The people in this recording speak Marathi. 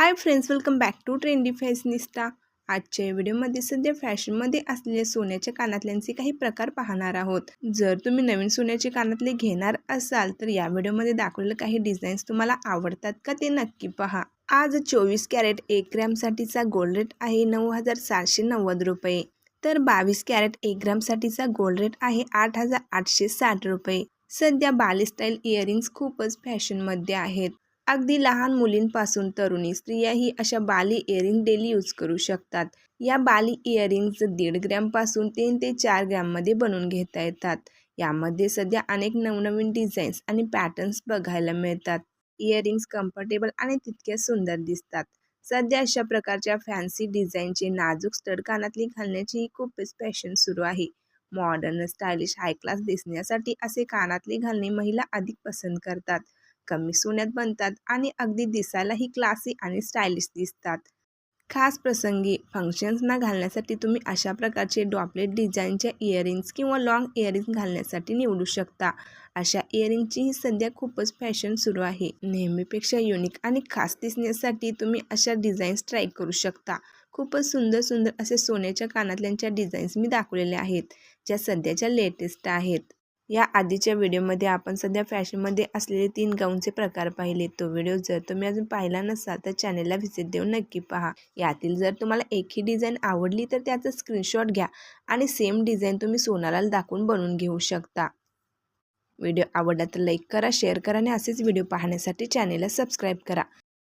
Hi friends welcome back to trendy fashionista आजच्या या व्हिडिओमध्ये सध्या फॅशनमध्ये असलेल्या सोन्याच्या कानातल्यांचे काही प्रकार पाहणार आहोत. जर तुम्ही नवीन सोन्याचे कानातले घेणार असाल तर या व्हिडिओमध्ये दाखवलेलं काही डिझाईन्स तुम्हाला आवडतात का ते नक्की पहा. आज चोवीस कॅरेट एक ग्रॅमसाठीचा गोल्ड रेट आहे नऊ हजार सातशे नव्वद रुपये. तर बावीस कॅरेट एक ग्रॅमसाठीचा गोल्ड रेट आहे आठ हजार आठशे साठ रुपये. सध्या बाली स्टाईल इयरिंग्स खूपच फॅशनमध्ये आहेत. अगदी लहान मुलींपासून तरुणी स्त्रियाही अशा बाली इयरिंग डेली यूज करू शकतात. या बाली इयरिंग्ज दीड ग्रॅमपासून तीन ते चार ग्रॅममध्ये बनवून घेता येतात. यामध्ये सध्या अनेक नवनवीन डिझाईन्स आणि पॅटर्न्स बघायला मिळतात. इयरिंग्स कम्फर्टेबल आणि तितक्या सुंदर दिसतात. सध्या अशा प्रकारच्या फॅन्सी डिझाईनचे नाजूक स्टड कानातली घालण्याची खूपच फॅशन सुरू आहे. मॉडर्न स्टायलिश हाय क्लास दिसण्यासाठी असे कानातले घालणे महिला अधिक पसंत करतात. कमी सोन्यात बनतात आणि अगदी दिसायलाही क्लासी आणि स्टायलिश दिसतात. खास प्रसंगी फंक्शन्सना घालण्यासाठी तुम्ही अशा प्रकारचे डॉपलेट डिझाईनच्या इयरिंग्स किंवा लाँग इयरिंग्स घालण्यासाठी निवडू शकता. अशा इयरिंगचीही सध्या खूपच फॅशन सुरू आहे. नेहमीपेक्षा युनिक आणि खास दिसण्यासाठी तुम्ही अशा डिझाईन्स ट्राय करू शकता. खूपच सुंदर सुंदर असे सोन्याच्या कानातल्यांच्या डिझाईन्स मी दाखवलेल्या आहेत ज्या सध्याच्या लेटेस्ट आहेत. या आधीच्या व्हिडिओमध्ये आपण सध्या फॅशनमध्ये असलेले तीन गाऊनचे प्रकार पाहिले. तो व्हिडिओ जर तुम्ही अजून पाहिला नसाल तर चॅनेलला व्हिजिट देऊन नक्की पहा. यातील जर तुम्हाला एकही डिझाईन आवडली तर त्याचा स्क्रीनशॉट घ्या आणि सेम डिझाईन तुम्ही सोनाला दाखवून बनवून घेऊ शकता. व्हिडिओ आवडला तर लाईक करा शेअर करा आणि असेच व्हिडिओ पाहण्यासाठी चॅनेलला सबस्क्राईब करा.